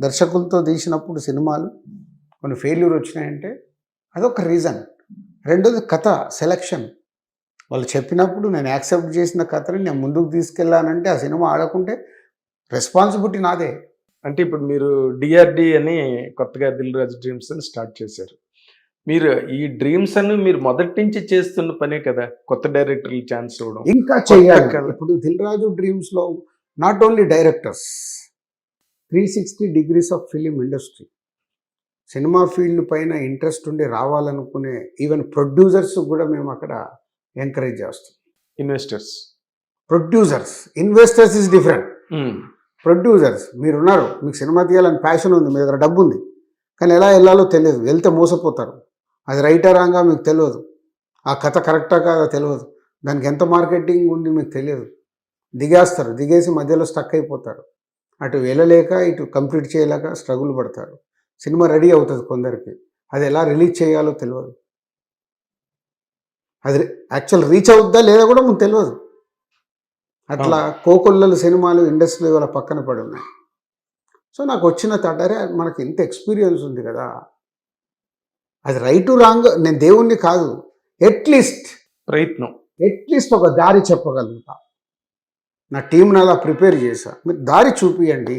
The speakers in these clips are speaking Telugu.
దర్శకులతో తీసినప్పుడు సినిమాలు కొన్ని ఫెయిల్యూర్ వచ్చినాయంటే అదొక రీజన్. రెండోది కథ సెలక్షన్. వాళ్ళు చెప్పినప్పుడు నేను యాక్సెప్ట్ చేసిన కథని నేను ముందుకు తీసుకెళ్ళానంటే ఆ సినిమా ఆడకుంటే రెస్పాన్సిబిలిటీ నాదే. అంటే ఇప్పుడు మీరు డిఆర్డి అని కొత్తగా దిల్ రాజు డ్రీమ్స్ అని స్టార్ట్ చేశారు. మీరు ఈ డ్రీమ్స్ అని మీరు మొదటి నుంచి చేస్తున్న పనే కదా? కొత్త డైరెక్టర్లు ఛాన్స్ ఇవ్వడం. ఇంకా చేయాలి. ఇప్పుడు Dil Raju డ్రీమ్స్లో not only directors three sixty degrees of film industry. Cinema field పైన ఇంట్రెస్ట్ ఉండి రావాలనుకునే ఈవెన్ ప్రొడ్యూసర్స్ కూడా మేము అక్కడ ఎంకరేజ్ చేస్తాం. Investors. Producers. Investors is different. Producers. మీరు ఉన్నారు మీకు సినిమా తీయాలని ప్యాషన్ ఉంది. మీ దగ్గర డబ్బు ఉంది. కానీ ఎలా వెళ్ళాలో తెలియదు. వెళ్తే మోసపోతారు. అది రైటా రాంగా మీకు తెలియదు. ఆ కథ కరెక్టా కాదా తెలియదు. దానికి ఎంత మార్కెటింగ్ ఉంది మీకు తెలియదు. దిగేస్తారు. దిగేసి మధ్యలో స్టక్ అయిపోతారు. అటు వెళ్ళలేక ఇటు కంప్లీట్ చేయలేక స్ట్రగుల్ పడతారు. సినిమా రెడీ అవుతుంది కొందరికి. అది ఎలా రిలీజ్ చేయాలో తెలియదు అది యాక్చువల్ రీచ్ అవుద్దా లేదా కూడా మీకు తెలియదు అట్లా కోకొల్లలు సినిమాలు ఇండస్ట్రీ వాళ్ళ పక్కన పడి ఉన్నాయి. సో నాకు వచ్చిన తటరే మనకి ఇంత ఎక్స్పీరియన్స్ ఉంది కదా. అది రైట్ రాంగ్ నేను దేవుణ్ణి కాదు. ఎట్లీస్ట్ ప్రయత్నం. ఎట్లీస్ట్ ఒక దారి చెప్పగలుగుతా. నా టీంని అలా ప్రిపేర్ చేశా. మీరు దారి చూపియండి.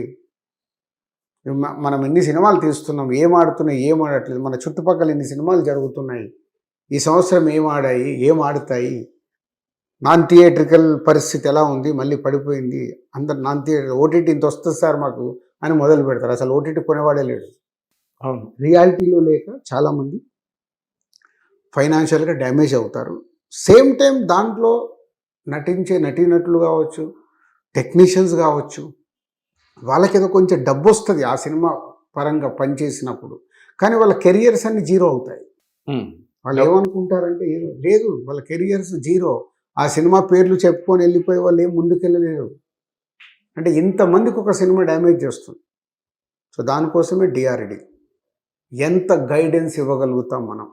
మనం ఎన్ని సినిమాలు తీస్తున్నాం ఏం ఆడుతున్నాయి ఏం ఆడట్లేదు మన చుట్టుపక్కల ఎన్ని సినిమాలు జరుగుతున్నాయి ఈ సంవత్సరం ఏం ఆడాయి ఏం ఆడుతాయి నాన్ థియేట్రికల్ పరిస్థితి ఎలా ఉంది మళ్ళీ పడిపోయింది అందరు నాన్ థియేటర్ ఓటీటీ ఇంత వస్తుంది సార్ మాకు అని మొదలు పెడతారు. అసలు ఓటీటీ కొనేవాడే లేడు. అవును. రియాలిటీలో లేక చాలామంది ఫైనాన్షియల్గా డ్యామేజ్ అవుతారు. సేమ్ టైం దాంట్లో నటించే నటీనటులు కావచ్చు టెక్నీషియన్స్ కావచ్చు వాళ్ళకి ఏదో కొంచెం డబ్బు వస్తుంది ఆ సినిమా పరంగా పనిచేసినప్పుడు. కానీ వాళ్ళ కెరియర్స్ అన్ని జీరో అవుతాయి. వాళ్ళు ఏమనుకుంటారంటే లేదు వాళ్ళ కెరియర్స్ జీరో. ఆ సినిమా పేర్లు చెప్పుకొని వెళ్ళిపోయి వాళ్ళు ఏం ముందుకెళ్ళలేరు. అంటే ఇంతమందికి ఒక సినిమా డ్యామేజ్ చేస్తుంది. సో దానికోసమే డిఆర్డి ఎంత గైడెన్స్ ఇవ్వగలుగుతాం మనం?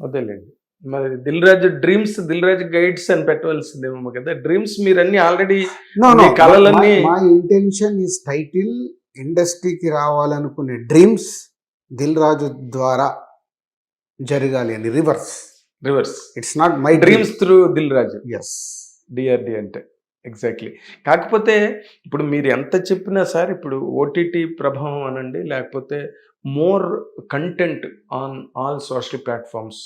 అదేలేండి. మరి దిల్ రాజు డ్రీమ్స్ దిల్ రాజు గైడ్స్ అని పెట్టవలసిందేమో కదా డ్రీమ్స్ మీరు అన్ని ఆల్రెడీ కళలన్నీ- మా ఇంటెన్షన్ ఈస్ టైటిల్ ఇండస్ట్రీకి రావాలనుకునే డ్రీమ్స్ దిల్ రాజు ద్వారా జరగాలి అని reverse reverse it's not my dreams through Dil Raju yes DRD అంటే ఎగ్జాక్ట్లీ కాకపోతే ఇప్పుడు మీరు ఎంత చెప్పినా సార్ ఇప్పుడు ఓటీటీ ప్రభావం అనండి లేకపోతే more content on all social platforms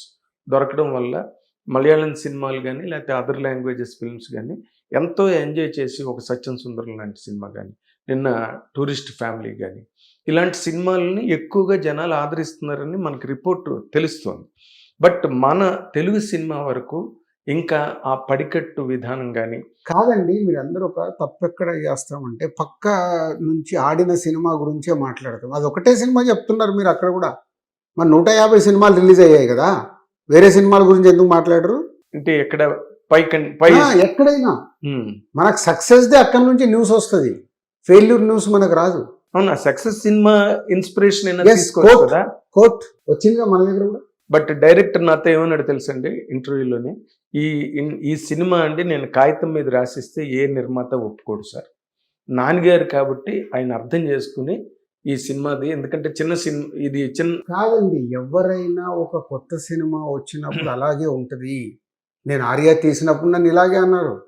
దొరకడం వల్ల మలయాళం సినిమాలు కానీ లేకపోతే అదర్ లాంగ్వేజెస్ ఫిల్మ్స్ కానీ ఎంతో ఎంజాయ్ చేసి ఒక సత్యం సుందరం లాంటి సినిమా కానీ నిన్న టూరిస్ట్ ఫ్యామిలీ కానీ ఇలాంటి సినిమాలని ఎక్కువగా జనాలు ఆదరిస్తున్నారని మనకి రిపోర్ట్ తెలుస్తోంది. బట్ మన తెలుగు సినిమా వరకు ఇంకా ఆ పడికట్టు విధానం కానీ కాదండి మీరు అందరూ ఒక తప్పెక్కడ చేస్తామంటే పక్క నుంచి ఆడిన సినిమా గురించే మాట్లాడతాం. అది ఒకటే సినిమా చెప్తున్నారు మీరు అక్కడ కూడా. మన నూట యాభై సినిమాలు రిలీజ్ అయ్యాయి కదా. వేరే సినిమాల గురించి ఎందుకు మాట్లాడరు? అంటే ఎక్కడ పై పై ఎక్కడైనా. మనకు సక్సెస్ దే అక్కడ నుంచి న్యూస్ వస్తుంది. ఫెయిల్యూర్ న్యూస్ మనకు రాదు. అవునా? Success cinema inspiration. కదా? కోర్ట్ వచ్చిందిగా మన దగ్గర కూడా? బట్ డైరెక్టర్ నాతో ఏమన్నాడు తెలుసండి ఇంటర్వ్యూలోని ఈ ఈ సినిమా అండి నేను కాగితం మీద రాసిస్తే ఏ నిర్మాత ఒప్పుకోడు సార్. నాన్నగారు కాబట్టి ఆయన అర్థం చేసుకుని ఈ సినిమాది. ఎందుకంటే చిన్న సినిమా ఇది చిన్న కాదండి ఎవరైనా ఒక కొత్త సినిమా వచ్చినప్పుడు అలాగే ఉంటది. నేను ఆర్య తీసినప్పుడు నన్ను ఇలాగే అన్నారు.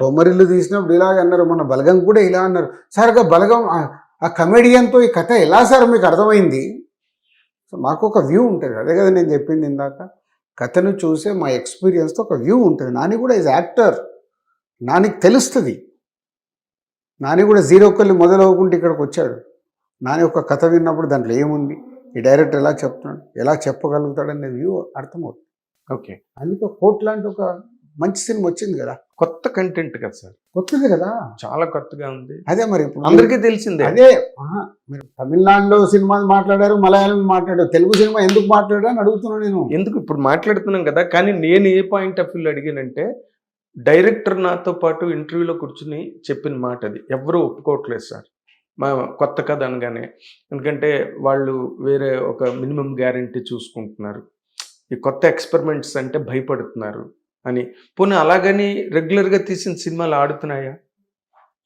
బొమ్మరిల్లు తీసినప్పుడు ఇలాగే అన్నారు. మన బలగం కూడా ఇలా అన్నారు. సార్ బలగం ఆ- కమెడియన్తో ఈ కథ ఎలా సార్ మీకు అర్థమైంది? సో మాకు ఒక వ్యూ ఉంటుంది. అదే కదా నేను చెప్పింది ఇందాక. కథను చూసే మా ఎక్స్పీరియన్స్తో ఒక వ్యూ ఉంటుంది. నాని కూడా ఈజ్ యాక్టర్ నానికి తెలుస్తుంది. నాని కూడా జీరోకెళ్ళి మొదలవుకుంటే ఇక్కడికి వచ్చాడు. నాని ఒక కథ విన్నప్పుడు దాంట్లో ఏముంది? ఈ డైరెక్టర్ ఎలా చెప్తున్నాడు? ఎలా చెప్పగలుగుతాడనే వ్యూ అర్థమవుతుంది. ఓకే. అందుకే కోట్ లాంటి ఒక మంచి సినిమా వచ్చింది కదా? కొత్త కంటెంట్ కదా సార్. కొత్తది కదా? చాలా కొత్తగా ఉంది. అదే మరి ఇప్పుడు అందరికీ తెలిసిందే. అదే మీరు తమిళనాడులో సినిమా మాట్లాడారు మలయాళం మాట్లాడారు తెలుగు సినిమా ఎందుకు మాట్లాడారు అని అడుగుతున్నాను నేను. ఎందుకు ఇప్పుడు మాట్లాడుతున్నాం కదా? కానీ నేను ఏ పాయింట్ ఆఫ్ వ్యూలో అడిగానంటే డైరెక్టర్ నాతో పాటు ఇంటర్వ్యూలో కూర్చుని చెప్పిన మాట అది ఎవరు ఒప్పుకోవట్లేదు సార్. కొత్త కథ అనగానే. ఎందుకంటే వాళ్ళు వేరే ఒక మినిమం గ్యారంటీ చూసుకుంటున్నారు. ఈ కొత్త ఎక్స్పెరిమెంట్స్ అంటే భయపడుతున్నారు అని. పోనీ అలాగని రెగ్యులర్గా తీసిన సినిమాలు ఆడుతున్నాయా?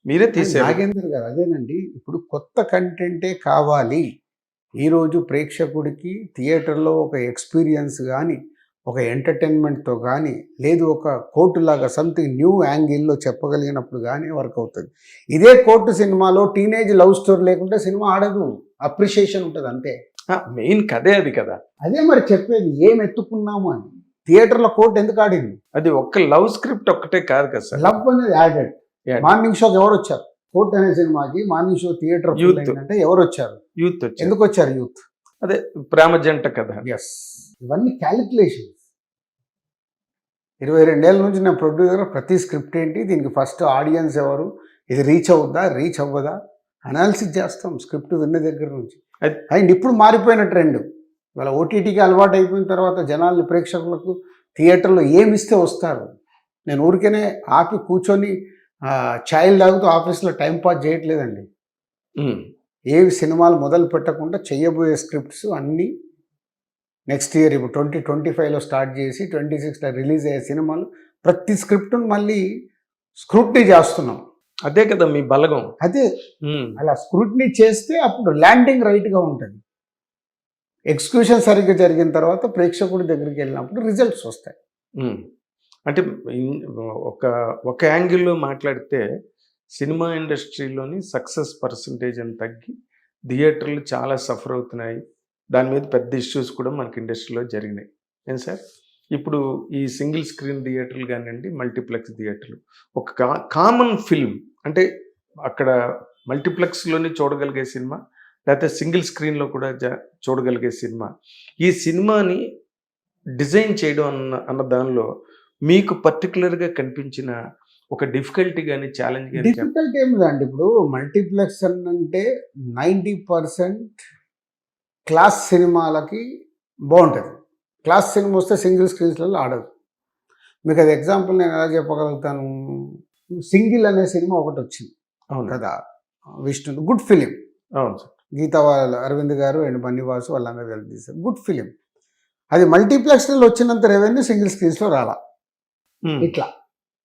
మీరే తీసారు నాగేందర్ గారు అదేనండి. ఇప్పుడు కొత్త కంటెంటే కావాలి. ఈరోజు ప్రేక్షకుడికి థియేటర్లో ఒక ఎక్స్పీరియన్స్ కానీ ఒక ఎంటర్టైన్మెంట్తో కానీ లేదు ఒక కోర్టు లాగా సంథింగ్ న్యూ యాంగిల్లో చెప్పగలిగినప్పుడు కానీ వర్క్ అవుతుంది. ఇదే కోర్టు సినిమాలో టీనేజ్ లవ్ స్టోరీ లేకుంటే సినిమా ఆడదు. అప్రిషియేషన్ ఉంటుంది అంతే. మెయిన్ కథే అది కదా. అదే మరి చెప్పేది ఏం ఎత్తుకున్నాము అని. థియేటర్లో కోర్టు ఎందుకు ఆడింది? అది ఒక్క లవ్ స్క్రిప్ట్ ఒక్కటే కాదు కదా సార్. లవ్ అనేది యాడెడ్. మార్నింగ్ షోకి ఎవరు వచ్చారు? కోర్ట్ అనే సినిమాకి మార్నింగ్ షో థియేటర్ Youth. అంటే ఎవరు వచ్చారు? యూత్ ఎందుకు వచ్చారు యూత్? అదే ప్రేమ జంట కథ. ఎస్ ఇవన్నీ క్యాలిక్యులేషన్స్ ఇరవై రెండేళ్ళ నుంచి నేను ప్రొడ్యూసర్ ప్రతి స్క్రిప్ట్ ఏంటి దీనికి ఫస్ట్ ఆడియన్స్ ఎవరు ఇది రీచ్ అవుద్దా రీచ్ అవ్వదా అనాలిసిస్ చేస్తాం స్క్రిప్ట్ విన్న దగ్గర నుంచి. అండ్ ఇప్పుడు మారిపోయిన ట్రెండ్ ఇవాళ ఓటీటీకి అలవాటు అయిపోయిన తర్వాత జనాల్ని ప్రేక్షకులకు థియేటర్లో ఏమి ఇస్తే వస్తారు? నేను ఊరికేనే ఆపి కూర్చొని ఛాయలు తాగుతూ ఆఫీస్లో టైం పాస్ చేయట్లేదండి. ఏవి సినిమాలు మొదలు పెట్టకుండా చెయ్యబోయే స్క్రిప్ట్స్ అన్నీ నెక్స్ట్ ఇయర్ ఇప్పుడు ట్వంటీ ట్వంటీ ఫైవ్లో స్టార్ట్ చేసి ట్వంటీ సిక్స్లో రిలీజ్ అయ్యే సినిమాలు ప్రతి స్క్రిప్ట్ను మళ్ళీ స్క్రూట్నీ చేస్తున్నాం. అదే కదా మీ బలగం. అదే. అలా స్క్రూట్నీ చేస్తే అప్పుడు ల్యాండింగ్ రైట్గా ఉంటుంది. ఎగ్జిక్యూషన్ సరిగ్గా జరిగిన తర్వాత ప్రేక్షకుడి దగ్గరికి వెళ్ళినప్పుడు రిజల్ట్స్ వస్తాయి. అంటే ఒక ఒక యాంగిల్లో మాట్లాడితే సినిమా ఇండస్ట్రీలోని సక్సెస్ పర్సంటేజ్ అని తగ్గి థియేటర్లు చాలా సఫర్ అవుతున్నాయి. దాని మీద పెద్ద ఇష్యూస్ కూడా మనకి ఇండస్ట్రీలో జరిగినాయి. ఏం సార్? ఇప్పుడు ఈ సింగిల్ స్క్రీన్ థియేటర్లు కానివ్వండి మల్టీప్లెక్స్ థియేటర్లు ఒక కా కామన్ ఫిల్మ్ అంటే అక్కడ మల్టీప్లెక్స్లోనే చూడగలిగే సినిమా లేకపోతే సింగిల్ స్క్రీన్లో కూడా జ- చూడగలిగే సినిమా ఈ సినిమాని డిజైన్ చేయడం అన్న అన్న దానిలో మీకు పర్టికులర్గా కనిపించిన ఒక డిఫికల్టీ కానీ ఛాలెంజ్ కానీ డిఫికల్టీ ఏమి లేదండి. ఇప్పుడు మల్టీప్లెక్స్ అని అంటే నైంటీ పర్సెంట్ క్లాస్ సినిమాలకి బాగుంటుంది. క్లాస్ సినిమా వస్తే సింగిల్ స్క్రీన్స్లలో ఆడదు. మీకు అది ఎగ్జాంపుల్ నేను ఎలా చెప్పగలుగుతాను? సింగిల్ అనే సినిమా ఒకటి వచ్చింది. అవును. కదా విష్ణు గుడ్ ఫిలిం. అవును సార్. గీతా వాళ్ళ అరవింద్ గారు అండ్ బన్నీవాసు వాళ్ళందరూ కలిసి తీశారు. Good film. అది మల్టీప్లెక్స్లో వచ్చినంత రెవెన్యూ సింగిల్ స్క్రీన్స్లో రాలా. ఇట్లా.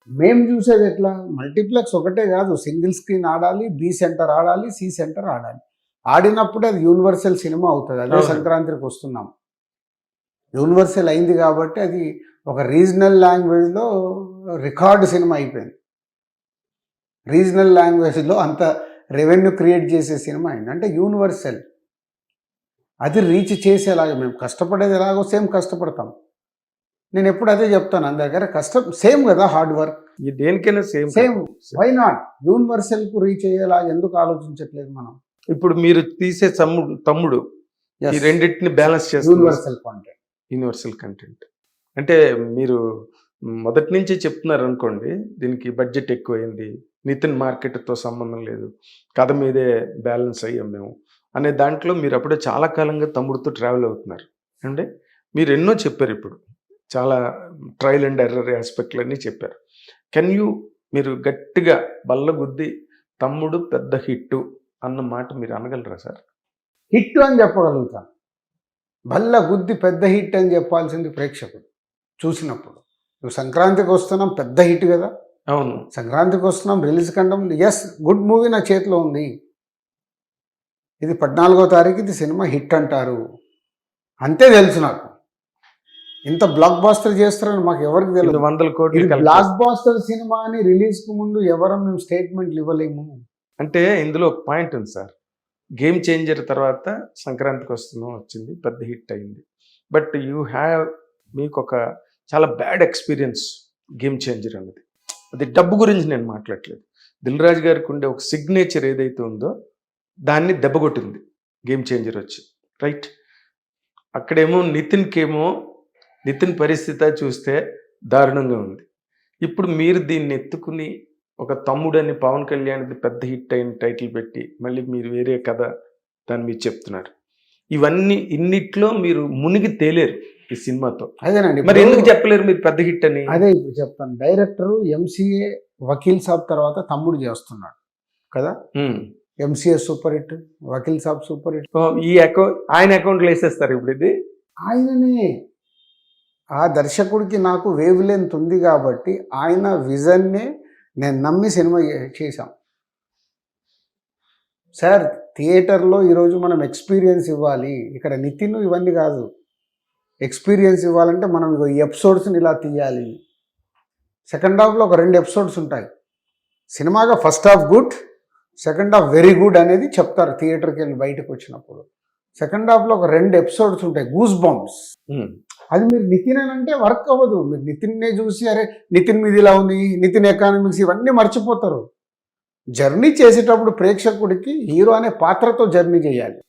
మేము చూసేది ఎట్లా? మల్టీప్లెక్స్ ఒకటే కాదు. సింగిల్ స్క్రీన్ ఆడాలి బి సెంటర్ ఆడాలి సి సెంటర్ ఆడాలి. ఆడినప్పుడు అది యూనివర్సల్ సినిమా అవుతుంది. అదే. సంక్రాంతికి వస్తున్నాం. యూనివర్సల్ అయింది కాబట్టి అది ఒక రీజనల్ లాంగ్వేజ్లో రికార్డ్ సినిమా అయిపోయింది. రీజనల్ లాంగ్వేజ్లో అంత రెవెన్యూ క్రియేట్ చేసే సినిమా అయింది. అంటే యూనివర్సల్ అది రీచ్ చేసేలాగా మేము కష్టపడేది ఎలాగో సేమ్ కష్టపడతాం. నేను ఎప్పుడు అదే చెప్తాను అందరి దగ్గర కష్టం సేమ్ కదా హార్డ్ వర్క్ దేనికైనా సేమ్ సేమ్ వై నాట్ యూనివర్సల్కు రీచ్ అయ్యేలా ఎందుకు ఆలోచించట్లేదు మనం? ఇప్పుడు మీరు తీసే తమ్ముడు తమ్ముడు ఈ రెండింటిని బ్యాలెన్స్ చేస్తారు యూనివర్సల్ కాంటెంట్ యూనివర్సల్ కంటెంట్ అంటే మీరు మొదటి నుంచి చెప్తున్నారు అనుకోండి దీనికి బడ్జెట్ ఎక్కువైంది నితిన్ మార్కెట్తో సంబంధం లేదు కథ మీదే బ్యాలెన్స్ అయ్యాం మేము అనే దాంట్లో మీరు అప్పుడే చాలా కాలంగా తమ్ముడితో ట్రావెల్ అవుతున్నారు. అంటే మీరు ఎన్నో చెప్పారు ఇప్పుడు. చాలా ట్రయల్ అండ్ ఎర్రర్ ఆస్పెక్ట్లన్నీ చెప్పారు. కెన్ యూ మీరు గట్టిగా బల్ల గుద్ది తమ్ముడు పెద్ద హిట్టు అన్న మాట మీరు అనగలరా సార్? హిట్ అని చెప్పగలుగుతాను బల్ల గుద్ది పెద్ద హిట్ అని చెప్పాల్సింది ప్రేక్షకుడు చూసినప్పుడు. నువ్వు సంక్రాంతికి వస్తున్నాం పెద్ద హిట్ కదా? అవును. సంక్రాంతికి వస్తున్నాం రిలీజ్ కండం ఎస్ గుడ్ మూవీ నా చేతిలో ఉంది. ఇది పద్నాలుగో తారీఖు ఇది సినిమా హిట్ అంటారు. అంతే తెలుసు నాకు. ఇంత బ్లాక్ బాస్టర్ చేస్తారని మాకు ఎవరికి తెలియదు వందల కోట్లు బ్లాక్ బాస్టర్ సినిమా అని రిలీజ్కు ముందు ఎవరం మేము స్టేట్మెంట్లు ఇవ్వలేము. అంటే ఇందులో ఒక పాయింట్ ఉంది సార్. గేమ్ చేంజర్ తర్వాత సంక్రాంతికి వస్తున్నాం వచ్చింది పెద్ద హిట్ అయింది. బట్ యూ హ్యావ్ మీకు ఒక చాలా బ్యాడ్ ఎక్స్పీరియన్స్ గేమ్ చేంజర్ అన్నది. అది డబ్బు గురించి నేను మాట్లాడలేదు. దిల్ రాజు గారికి ఉండే ఒక సిగ్నేచర్ ఏదైతే ఉందో దాన్ని దెబ్బగొట్టింది గేమ్ చేంజర్ వచ్చి. రైట్? అక్కడేమో నితిన్కేమో నితిన్ పరిస్థితి చూస్తే దారుణంగా ఉంది. ఇప్పుడు మీరు దీన్ని ఎత్తుకుని ఒక తమ్ముడని పవన్ కళ్యాణ్ది పెద్ద హిట్ అయిన టైటిల్ పెట్టి మళ్ళీ మీరు వేరే కథ దాన్ని మీరు చెప్తున్నారు. ఇవన్నీ ఇన్నిట్లో మీరు మునిగి తేలేరు ఈ సినిమాతో. అదేనండి మరి ఎందుకు చెప్పలేరు మీరు పెద్ద హిట్ అని? అదే ఇప్పుడు చెప్తాను. డైరెక్టర్ ఎంసీఏ వకీల్ సాబ్ తర్వాత తమ్ముడు చేస్తున్నాడు కదా. MCA super hit Vakeel Saab super hit. ఈ అకౌంట్ ఆయన అకౌంట్లో వేసేస్తారు ఇప్పుడు ఇది? ఆయననే. ఆ దర్శకుడికి నాకు వేవ్ లెంత్ ఉంది కాబట్టి ఆయన విజన్నే నేను నమ్మి సినిమా చే- చేశాం. సార్ థియేటర్లో ఈరోజు మనం ఎక్స్పీరియన్స్ ఇవ్వాలి. ఇక్కడ నితిన్ ఇవన్నీ కాదు. ఎక్స్పీరియన్స్ ఇవ్వాలంటే మనం ఇక ఈ ఎపిసోడ్స్ని ఇలా తీయాలి. సెకండ్ హాఫ్లో ఒక రెండు ఎపిసోడ్స్ ఉంటాయి. సినిమాగా first half good second half very good అనేది చెప్తారు థియేటర్కి వెళ్ళి బయటకు వచ్చినప్పుడు. సెకండ్ హాఫ్లో ఒక రెండు ఎపిసోడ్స్ ఉంటాయి. గూస్ బాంబ్స్ అది మీరు నితిన్ అని అంటే వర్క్ అవ్వదు. మీరు నితిన్నే చూసి అరే నితిన్ మీద ఇలా ఉంది నితిన్ ఎకానమిక్స్ ఇవన్నీ మర్చిపోతారు. జర్నీ చేసేటప్పుడు ప్రేక్షకుడికి హీరో అనే పాత్రతో జర్నీ చేయాలి.